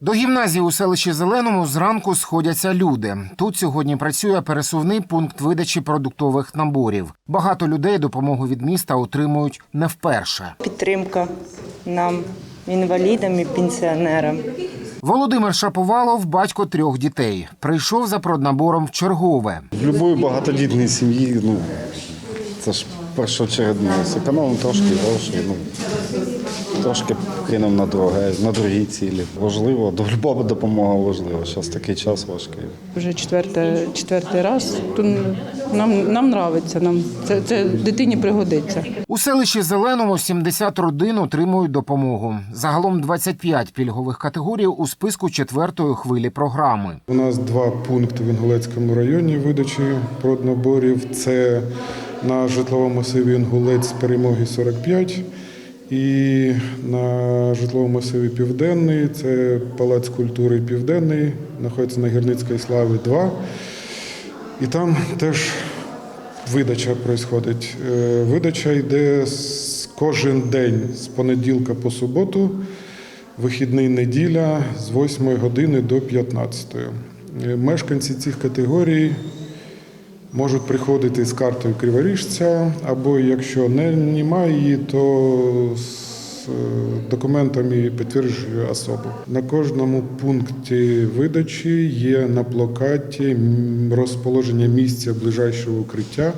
До гімназії у селищі Зеленому зранку сходяться люди. Тут сьогодні працює пересувний пункт видачі продуктових наборів. Багато людей допомогу від міста отримують не вперше. підтримка нам, інвалідам і пенсіонерам. Володимир Шаповалов, батько трьох дітей, прийшов за проднабором в чергове. В будь-якій багатодітній сім'ї, ну, це ж першочередно. Зекономимо трошки грошей, ну, трошки кинемо на друге, на другі цілі. Важливо, до любого допомога важлива. Зараз такий час важкий. Вже четвертий, четвертий раз. Тут нам, нам нравиться, нам це, це дитині пригодиться. У селищі Зеленому 70 родин отримують допомогу. Загалом 25 пільгових категорій у списку четвертої хвилі програми. У нас два пункти в Інгулецькому районі видачі проднаборів. Це на житловому масиві Інгулець перемоги 45 і на житловому масиві Південний, це Палац культури Південний, знаходиться на Гірницькій славі 2. І там теж видача відбувається. Видача йде кожен день з понеділка по суботу, вихідний неділя з 8 години до 15. Е, Мешканці цих категорій можуть приходити з картою криворіжця, або якщо не немає її, то з е, документами підтверджує особу. На кожному пункті видачі є на плакаті розположення місця ближайшого укриття.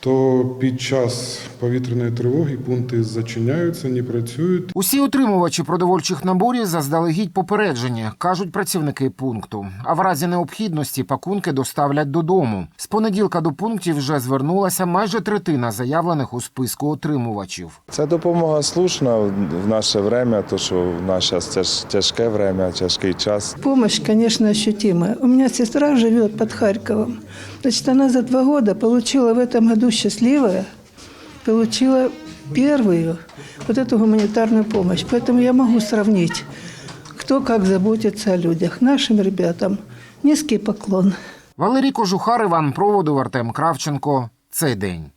То під час повітряної тривоги пункти зачиняються, не працюють. Усі отримувачі продовольчих наборів заздалегідь попереджені, кажуть працівники пункту. А в разі необхідності пакунки доставлять додому. З понеділка до пунктів вже звернулася майже третина заявлених у списку отримувачів. Ця допомога слушна в наше время, то що в нас зараз тяж, тяжке время, тяжкий час. Помощь, конечно, ощутимая. У меня сестра живет под Харьковом. Значит, она за два года получила в этом году счастливая, получила первую вот эту гуманитарную помощь. Поэтому я могу сравнить, кто как заботится о людях. Нашим ребятам низкий поклон. Валерій Кожухар, Іван Проводов, Артем Кравченко. Цей день.